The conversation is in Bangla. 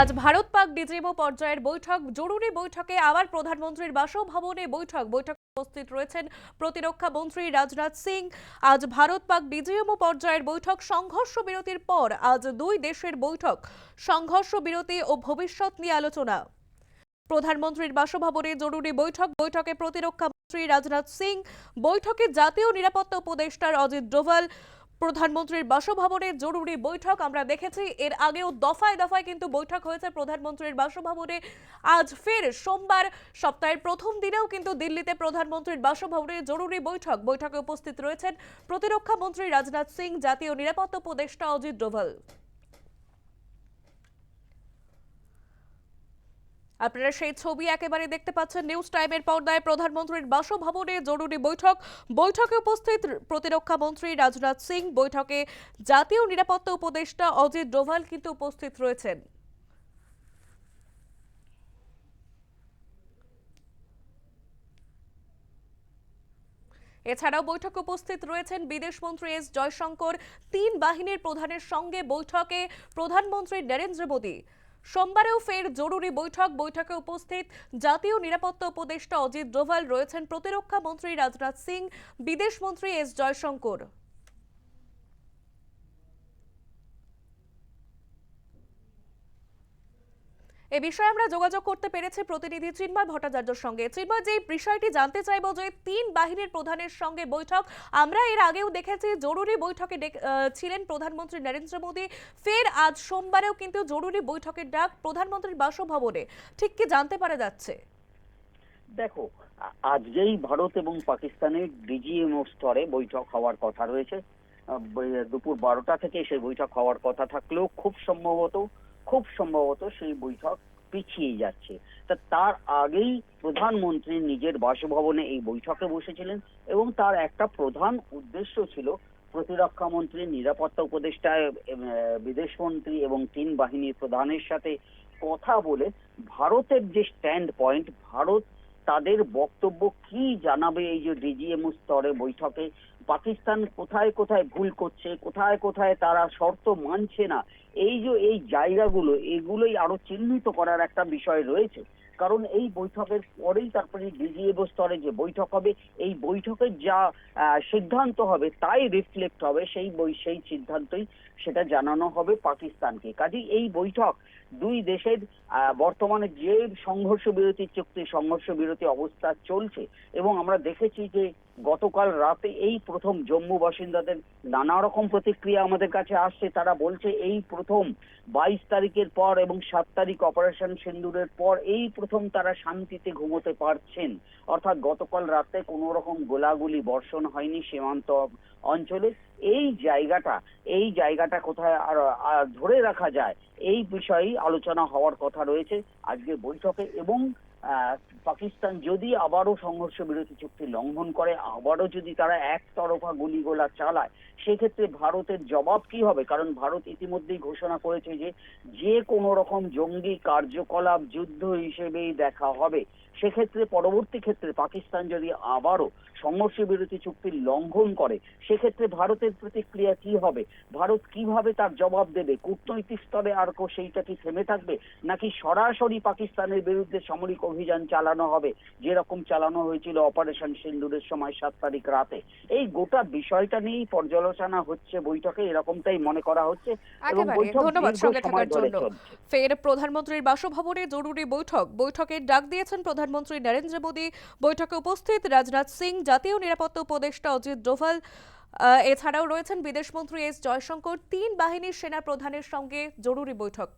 আজ ভারত পাক ডিজিএমও পর্যায়ের বৈঠক, জরুরি বৈঠকে আবার প্রধানমন্ত্রীর বাসভবনে বৈঠক। বৈঠক উপস্থিত রয়েছেন প্রতিরক্ষা মন্ত্রী রাজনাথ সিং। আজ ভারত পাক ডিজিএমও পর্যায়ের বৈঠক, সংঘর্ষ বিরতির পর আজ দুই দেশের বৈঠক, সংঘর্ষ বিরতি ও ভবিষ্যৎ নিয়ে আলোচনা। প্রধানমন্ত্রীর বাসভবনে জরুরি বৈঠক, বৈঠকে প্রতিরক্ষা মন্ত্রী রাজনাথ সিং, বৈঠকে জাতীয় নিরাপত্তা উপদেষ্টার অজিত ডোভাল প্রধানমন্ত্রীর বাসভবনে জরুরি বৈঠক। আমরা দেখেছি, এর আগেও দফায় দফায় কিন্তু বৈঠক হয়েছে প্রধানমন্ত্রীর বাসভবনে। আজ ফের সোমবার, সপ্তাহের প্রথম দিনেও কিন্তু দিল্লিতে প্রধানমন্ত্রীর বাসভবনে জরুরি বৈঠক। বৈঠকে উপস্থিত রয়েছেন প্রতিরক্ষা মন্ত্রী রাজনাথ সিং, জাতীয় নিরাপত্তা উপদেষ্টা অজিত ডোভাল। আপনারা সেই ছবি একেবারে দেখতে পাচ্ছেন নিউজ টাইমের পর্দায় প্রধানমন্ত্রীর বাসভবনে জরুরি বৈঠক। বৈঠকে উপস্থিত প্রতিরক্ষা মন্ত্রী রাজনাথ সিং, বৈঠকে জাতীয় নিরাপত্তা উপদেষ্টা অজিত ডোভাল কিন্তু উপস্থিত রয়েছেন। এছাড়াও বৈঠকে উপস্থিত রয়েছেন বিদেশমন্ত্রী এস জয়শঙ্কর। তিন বাহিনীর প্রধানের সঙ্গে বৈঠকে প্রধানমন্ত্রী নরেন্দ্র মোদী। সোমবারেও ফের জরুরি বৈঠক। বৈঠকে উপস্থিত জাতীয় নিরাপত্তা উপদেষ্টা অজিত ডোভাল রয়েছেন প্রতিরক্ষা মন্ত্রী রাজনাথ সিং, বিদেশ মন্ত্রী এস জয়শঙ্কর। এ বিষয়ে আমরা যোগাযোগ করতে পেরেছি প্রতিনিধি চিন্ময় ভট্টাচার্যের সঙ্গে। চিন্ময় যে বিষয়টি জানতে চাইব যে তিন বাহিনীর প্রধানের সঙ্গে বৈঠক, আমরা এর আগেও দেখেছি জরুরি বৈঠকে ছিলেন প্রধানমন্ত্রী নরেন্দ্র মোদী। ফের আজ সোমবারেও কিন্তু জরুরি বৈঠকের ডাক প্রধানমন্ত্রীর বাসভবনে। ঠিক কি জানতে পারা যাচ্ছে? দেখো আজকেই ভারত এবং পাকিস্তানের ডিজিএমও স্তরে বৈঠক হওয়ার কথা রয়েছে। দুপুর বারোটা থেকে সেই বৈঠক হওয়ার কথা থাকলেও খুব সম্ভবত খুব সম্ভবত সেই বৈঠক পিছিয়ে যাচ্ছে। তা তার আগেই প্রধানমন্ত্রী নিজের বাসভবনে এই বৈঠকে বসেছিলেন এবং তার একটা প্রধান উদ্দেশ্য ছিল প্রতিরক্ষা মন্ত্রী, নিরাপত্তা উপদেষ্টা বিদেশ মন্ত্রী এবং তিন বাহিনীর প্রধানের সাথে কথা বলে ভারতের যে স্ট্যান্ড পয়েন্ট ভারত তাদের বক্তব্য কি জানাবে এই যে ডিজিএমও স্তরে বৈঠকে? পাকিস্তান কোথায় কোথায় ভুল করছে? কোথায় কোথায় তারা শর্ত মানছে না? এই যে এই জায়গাগুলো, এগুলোই আরও চিহ্নিত করার একটা বিষয় রয়েছে। কারণ এই বৈঠকের পরেই তারপরে ডিজিএমও স্তরে যে বৈঠক হবে, এই বৈঠকের যা সিদ্ধান্ত হবে, তাই রিফ্লেক্ট হবে, সেই বই সেই সিদ্ধান্তই সেটা জানানো হবে পাকিস্তানকে। কাজেই এই বৈঠক দুই দেশের বর্তমানে যে সংঘর্ষ বিরতি চুক্তি, সংঘর্ষ বিরতি অবস্থা চলছে এবং আমরা দেখেছি যে গতকাল রাতে এই প্রথম জম্মু বাসিন্দাদের নানা রকম প্রতিক্রিয়া আমাদের কাছে আসছে। তারা বলছে, এই প্রথম বাইশ তারিখের পর এবং সাত তারিখ অপারেশন সিন্দুরের পর এই প্রথম তারা শান্তিতে ঘুমোতে পারছেন। অর্থাৎ গতকাল রাতে কোনো রকম গোলাগুলি বর্ষণ হয়নি সীমান্ত অঞ্চলে। এই জায়গাটা এই জায়গাটা কোথায় আর ধরে রাখা যায়, এই বিষয়ে আলোচনা হওয়ার কথা রয়েছে। আজকের বৈঠকে এবং পাকিস্তান যদি আবারও সংঘর্ষ বিরতি চুক্তি লঙ্ঘন করে, আবারও যদি তারা একতরফা গুলিগোলা চালায়, সেক্ষেত্রে ভারতের জবাব কি হবে? কারণ ভারত ইতিমধ্যেই ঘোষণা করেছে যে যে কোনো রকম জঙ্গি কার্যকলাপ যুদ্ধ হিসেবেই দেখা হবে। সেক্ষেত্রে, পরবর্তী ক্ষেত্রে পাকিস্তান যদি আবারও সংঘর্ষ বিরতি চুক্তি লঙ্ঘন করে, সেক্ষেত্রে ভারতের প্রতিক্রিয়া কি হবে? ভারত কীভাবে তার জবাব দেবে? কূটনৈতিক স্তরে আর কো সেইটা কি থেমে থাকবে? নাকি সরাসরি পাকিস্তানের বিরুদ্ধে সামরিক অভিযান চালানো হবে। যেরকম চালানো হয়েছিল অপারেশন সিন্দুরের সময় সাত তারিখ রাতে। এই গোটা বিষয়টা নিয়েই পর্যালোচনা হচ্ছে বৈঠকে এরকমটাই মনে করা হচ্ছে। এবং বৈঠক ধন্যবাদ সঙ্গে থাকার জন্য। ফের প্রধানমন্ত্রীর বাসভবনে জরুরি বৈঠক। বৈঠকের ডাক দিয়েছেন প্রধানমন্ত্রী নরেন্দ্র মোদী। বৈঠকে উপস্থিত রাজনাথ সিং জাতীয় নিরাপত্তা উপদেষ্টা অজিত ডোভাল আহ, এছাড়াও রয়েছেন বিদেশমন্ত্রী এস জয়শঙ্কর। তিন বাহিনীর সেনা প্রধানের সঙ্গে জরুরি বৈঠক।